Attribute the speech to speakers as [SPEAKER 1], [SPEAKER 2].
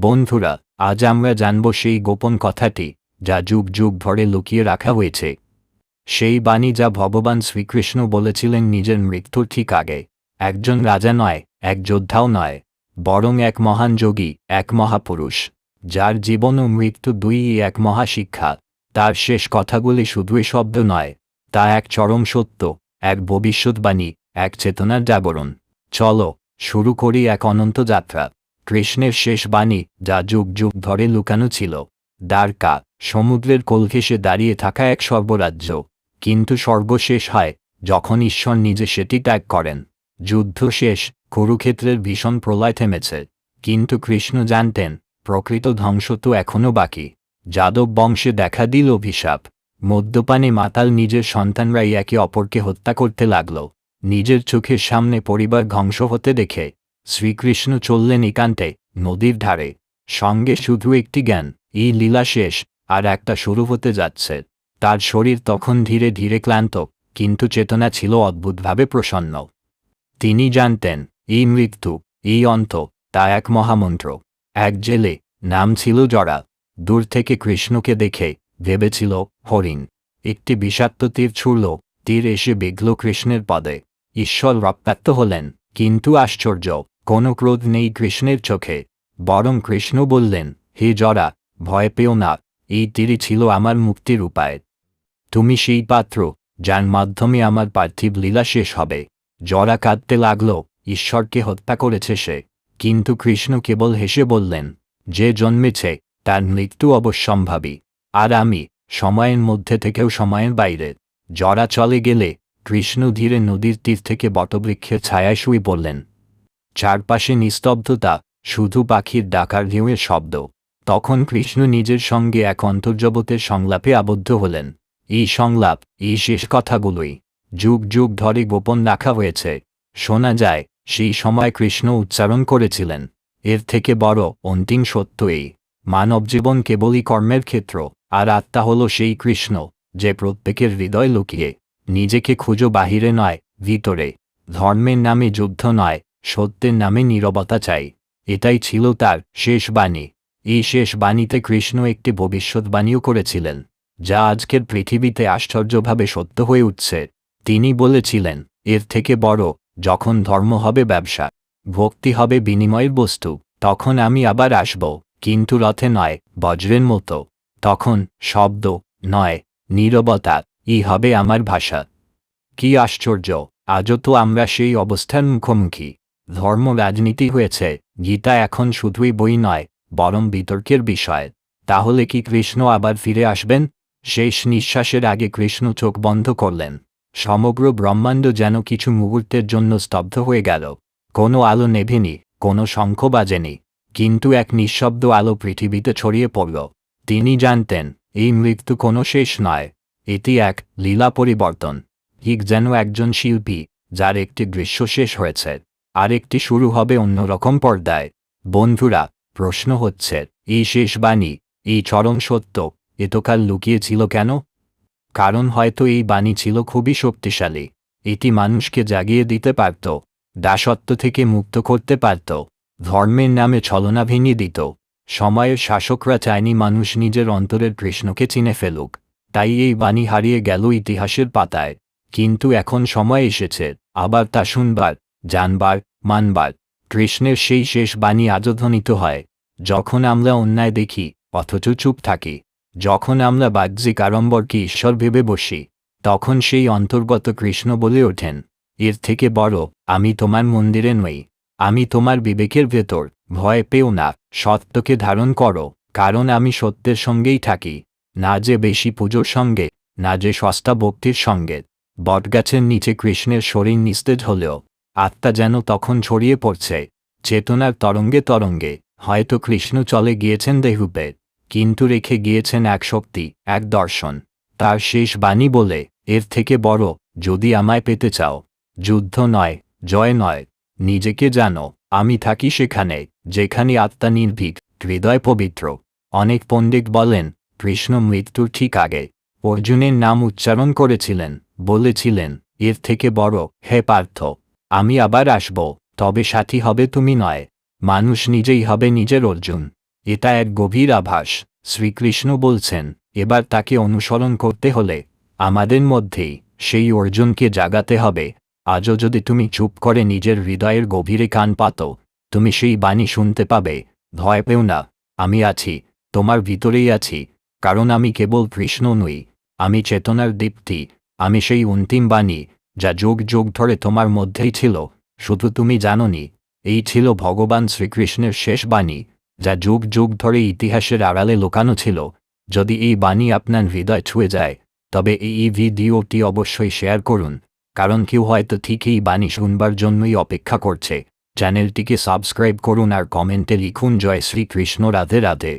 [SPEAKER 1] বন্ধুরা, আজ আমরা জানব সেই গোপন কথাটি, যা যুগ যুগ ধরে লুকিয়ে রাখা হয়েছে। সেই বাণী যা ভগবান শ্রীকৃষ্ণ বলেছিলেন নিজের মৃত্যুর ঠিক আগে। একজন রাজা নয়, এক যোদ্ধাও নয়, বরং এক মহান যোগী, এক মহাপুরুষ, যার জীবন ও মৃত্যু দুইই এক মহাশিক্ষা। তার শেষ কথাগুলি শুধুই শব্দ নয়, তা এক চরম সত্য, এক ভবিষ্যৎবাণী, এক চেতনার জাগরণ। চলো, শুরু করি এক অনন্ত যাত্রা। কৃষ্ণের শেষ বাণী যা যুগ যুগ ধরে লুকানো ছিল। দ্বারকা, সমুদ্রের কোল ঘেঁষে দাঁড়িয়ে থাকা এক সর্বরাজ্য কিন্তু সর্বশেষ হয় যখন ঈশ্বর নিজে সেটি ত্যাগ করেন। যুদ্ধ শেষ, কুরুক্ষেত্রের ভীষণ প্রলয় থেমেছে। কিন্তু কৃষ্ণ জানতেন, প্রকৃত ধ্বংস তো এখনও বাকি। যাদব বংশে দেখা দিল অভিশাপ। মদ্যপানে মাতাল নিজের সন্তানরাই একে অপরকে হত্যা করতে লাগল। নিজের চোখের সামনে পরিবার ধ্বংস হতে দেখে শ্রীকৃষ্ণ চললেন একান্তে, নদীর ধারে। সঙ্গে শুধু একটি জ্ঞান, এই লীলা শেষ, আর একটা শুরু হতে যাচ্ছে। তার শরীর তখন ধীরে ধীরে ক্লান্ত, কিন্তু চেতনা ছিল অদ্ভুতভাবে প্রসন্ন। তিনি জানতেন, এই মৃত্যু, এই অন্ত, তা এক মহামন্ত্র। এক জেলে, নাম ছিল জরা। দূর থেকে কৃষ্ণকে দেখে, ভেবেছিল, হরিণ। একটি বিষাক্ত তীর ছুড়ল, তীর এসে বিঘ্ল কৃষ্ণের পদে। ঈশ্বর রক্তাক্ত হলেন, কিন্তু আশ্চর্য। কোনো ক্রোধ নেই কৃষ্ণের চোখে। বরং কৃষ্ণ বললেন, হে জরা, ভয় পেও না, এই তীরই ছিল আমার মুক্তির উপায়। তুমি সেই পাত্র, যার মাধ্যমে আমার পার্থিব লীলা শেষ হবে। জরা কাঁদতে লাগল, ঈশ্বরকে হত্যা করেছে সে। কিন্তু কৃষ্ণ কেবল হেসে বললেন, যে জন্মেছে, তার মৃত্যু অবশ্যম্ভাবী। আর আমি, সময়ের মধ্যে থেকেও সময়ের বাইরে। জরা চলে গেলে, কৃষ্ণ ধীরে নদীর তীর থেকে বটবৃক্ষের ছায়ায় শুয়ে পড়লেন। চারপাশে নিস্তব্ধতা, শুধু পাখির ডাকার ঢেউয়ের শব্দ। তখন কৃষ্ণ নিজের সঙ্গে এক অন্তর্জগতের সংলাপে আবদ্ধ হলেন। এই সংলাপ, এই শেষ কথাগুলোই। যুগ যুগ ধরে গোপন রাখা হয়েছে। শোনা যায়, সেই সময় কৃষ্ণ উচ্চারণ করেছিলেন। এর থেকে বড়, অন্তিম সত্য এই। মানব জীবন কেবলই কর্মের ক্ষেত্র, আর আত্মা হল সেই কৃষ্ণ, যে প্রত্যেকের হৃদয় লুকিয়ে, নিজেকে খুঁজো বাহিরে নয়, ভিতরে। ধর্মের নামে যুদ্ধ নয় সত্যের নামে নীরবতা চাই। এটাই ছিল তার শেষ বাণী। এই শেষ বাণীতে কৃষ্ণ একটি ভবিষ্যৎবাণীও করেছিলেন, যা আজকের পৃথিবীতে আশ্চর্যভাবে সত্য হয়ে উঠছে। তিনি বলেছিলেন, এর থেকে বড়, যখন ধর্ম হবে ব্যবসা, ভক্তি হবে বিনিময়ের বস্তু, তখন আমি আবার আসব, কিন্তু রথে নয়, বজ্রের মতো। তখন শব্দ নয়, নীরবতা, ই হবে আমার ভাষা। কি আশ্চর্য, আজও তো আমরা সেই অবস্থার মুখোমুখি। ধর্ম রাজনীতি হয়েছে, গীতা এখন শুধুই বই নয়, বরং বিতর্কের বিষয়। তাহলে কি কৃষ্ণ আবার ফিরে আসবেন? শেষ নিঃশ্বাসের আগে কৃষ্ণ চোখ বন্ধ করলেন। সমগ্র ব্রহ্মাণ্ড যেন কিছু মুহূর্তের জন্য স্তব্ধ হয়ে গেল। কোনো আলো নেভেনি, কোনো শঙ্খ বাজেনি। কিন্তু এক নিঃশব্দ আলো পৃথিবীতে ছড়িয়ে পড়ল। তিনি জানতেন, এই মৃত্যু কোনো শেষ নয়। এটি এক লীলা পরিবর্তন। ঠিক যেন একজন শিল্পী, যার একটি দৃশ্য শেষ হয়েছে। আরেকটি শুরু হবে অন্যরকম পর্দায়। বন্ধুরা, প্রশ্ন হচ্ছে, এই শেষ বাণী, এই চরম সত্য, এতকাল লুকিয়েছিল কেন? কারণ হয়তো এই বাণী ছিল খুবই শক্তিশালী। এটি মানুষকে জাগিয়ে দিতে পারত, দাসত্ব থেকে মুক্ত করতে পারত, ধর্মের নামে ছলনা ভেঙে দিত। সময়ের শাসকরা চায়নি মানুষ নিজের অন্তরের কৃষ্ণকে চিনে ফেলুক। তাই এই বাণী হারিয়ে গেল ইতিহাসের পাতায়। কিন্তু এখন সময় এসেছে, আবার তা শুনবার, জানবার মানবার কৃষ্ণের সেই শেষ বাণী আজও ধ্বনিত হয়, যখন আমরা অন্যায় দেখি, অথচ চুপ থাকি, যখন আমরা বাহ্যিক আড়ম্বরকে ঈশ্বর ভেবে বসি, তখন সেই অন্তর্গত কৃষ্ণ বলে ওঠেন, এর থেকে বড়, আমি তোমার মন্দিরে নই, আমি তোমার বিবেকের ভেতর, ভয় পেও না, সত্যকে ধারণ করো, কারণ আমি সত্যের সঙ্গেই থাকি, না যে বেশি পুজোর সঙ্গে, না যে সস্তা ভক্তির সঙ্গে, বটগাছের নিচে কৃষ্ণের শরীর নিস্তেজ হলেও আত্মা যেন তখন ছড়িয়ে পড়ছে, চেতনার তরঙ্গে তরঙ্গে, হয়তো কৃষ্ণ চলে গিয়েছেন দেহুপে কিন্তু রেখে গিয়েছেন এক শক্তি, এক দর্শন। তার শেষ বাণী বলে, এর থেকে বড়, যদি আমায় পেতে চাও, যুদ্ধ নয়, জয় নয়, নিজেকে জানো, আমি থাকি সেখানে, যেখানে আত্মা নির্ভীক, হৃদয় পবিত্র। অনেক পণ্ডিত বলেন, কৃষ্ণ মৃত্যুর ঠিক আগে, অর্জুনের নাম উচ্চারণ করেছিলেন, বলেছিলেন, এর থেকে বড়, হে পার্থ আমি আবার আসব, তবে সাথী হবে তুমি নয়, মানুষ নিজেই হবে নিজের অর্জুন। এটা এক গভীর আভাস, শ্রীকৃষ্ণ বলছেন, এবার তাকে অনুসরণ করতে হলে, আমাদের মধ্যেই সেই অর্জুনকে জাগাতে হবে। আজও যদি তুমি চুপ করে নিজের হৃদয়ের গভীরে কান পাতো, তুমি সেই বাণী শুনতে পাবে, ভয় পেও না, আমি আছি, তোমার ভিতরেই আছি, কারণ আমি কেবল কৃষ্ণ নই, আমি চেতনার দীপ্তি, আমি সেই অন্তিম বাণী যা যুগ যুগ ধরে তোমার মধ্যেই ছিল। শুধু তুমি জানোনি, এই ছিল ভগবান শ্রীকৃষ্ণের শেষ বাণী, যা যুগ যুগ ধরে ইতিহাসের আড়ালে লুকানো ছিল। যদি এই বাণী আপনার হৃদয় ছুঁয়ে যায়, তবে এই ভিডিওটি অবশ্যই শেয়ার করুন, কারণ কেউ হয়তো ঠিক এই বাণী শুনবার জন্যই অপেক্ষা করছে। চ্যানেলটিকে সাবস্ক্রাইব করুন আর কমেন্টে লিখুন, জয় শ্রীকৃষ্ণ, রাধে রাধে।